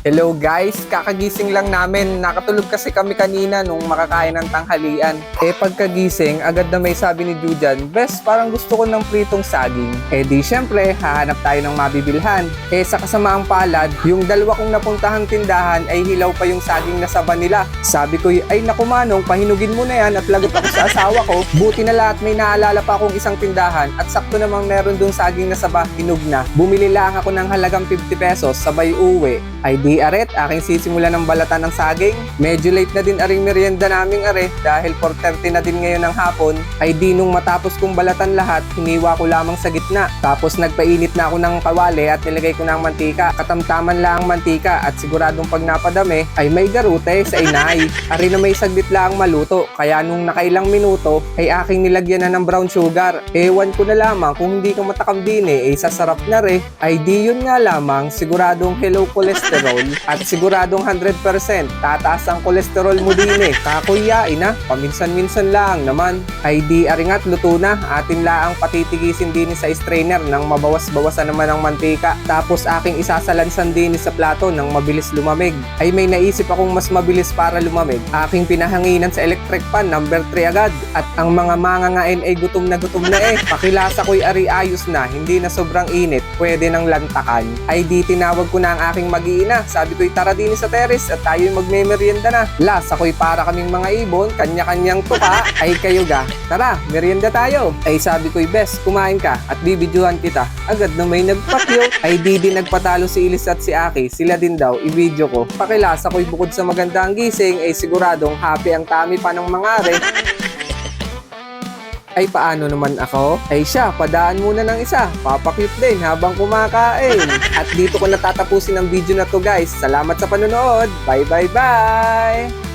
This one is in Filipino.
Hello guys, kakagising lang namin. Nakatulog kasi kami kanina nung makakain ng tanghalian. Eh pagkagising, agad na may sabi ni Jujan, Bes, parang gusto ko ng pritong saging. Eh di syempre, hahanap tayo ng mabibilhan. Eh sa kasamaang palad, yung dalawa kong napuntahang tindahan ay hilaw pa yung saging na saba nila. Sabi ko, ay naku manong, pahinugin mo na yan at lagot ako sa asawa ko. Buti na lahat may naalala pa akong isang tindahan at sakto namang meron dong saging na saba, hinug na. Bumili lang ako ng halagang 50 pesos, sabay uwi. Ay di aret, aking sisimula ng balatan ng saging. Medyo late na din aring merienda naming are dahil 4.30 na din ngayon ng hapon. Ay di nung matapos kong balatan lahat, hiniwa ko lamang sa gitna. Tapos nagpainit na ako ng kawali at nilagay ko ng mantika. Katamtaman lang ang mantika at siguradong pag napadami ay may garute sa inay. Ari na may saglit lang maluto. Kaya nung nakailang minuto ay aking nilagyan na ng brown sugar. Ewan ko na lamang kung hindi ka matakambine ay sasarap na re. Ay di yun nga lamang siguradong hello cholesterol at siguradong 100% tataas ang kolesterol mo din eh. Kakuyain na, paminsan-minsan lang naman. Ay di aringat luto na, atin laang patitigisin din sa strainer nang mabawas-bawasan naman ang mantika. Tapos aking isasalansan din sa plato nang mabilis lumamig. Ay may naisip akong mas mabilis para lumamig. Aking pinahanginan sa electric pan number 3 agad. At ang mga mangangain ay gutom na gutom na eh. Pakilasa ko'y ari ayos na, hindi na sobrang init, pwede nang lantakan. Ay di tinawag ko na ang aking mag-iina. Sabi ko'y tara din sa terrace at tayo'y magme-merienda na. Las, ako'y para kaming mga ibon, kanya-kanyang tuka. Ay kayo ga, tara, merienda tayo. Ay sabi ko'y best, kumain ka at bibidyohan kita. Agad na may nagpatyo. Ay di din nagpatalo si Ilis at si Aki. Sila din daw, i-video ko. Pakilasa ko'y bukod sa magandang gising, ay siguradong happy ang tami pa ng mga are. Ay paano naman ako? Ay siya, padaan muna ng isa. Papakit din habang kumakain. At dito ko natatapusin ang video na to guys. Salamat sa panonood. Bye bye bye!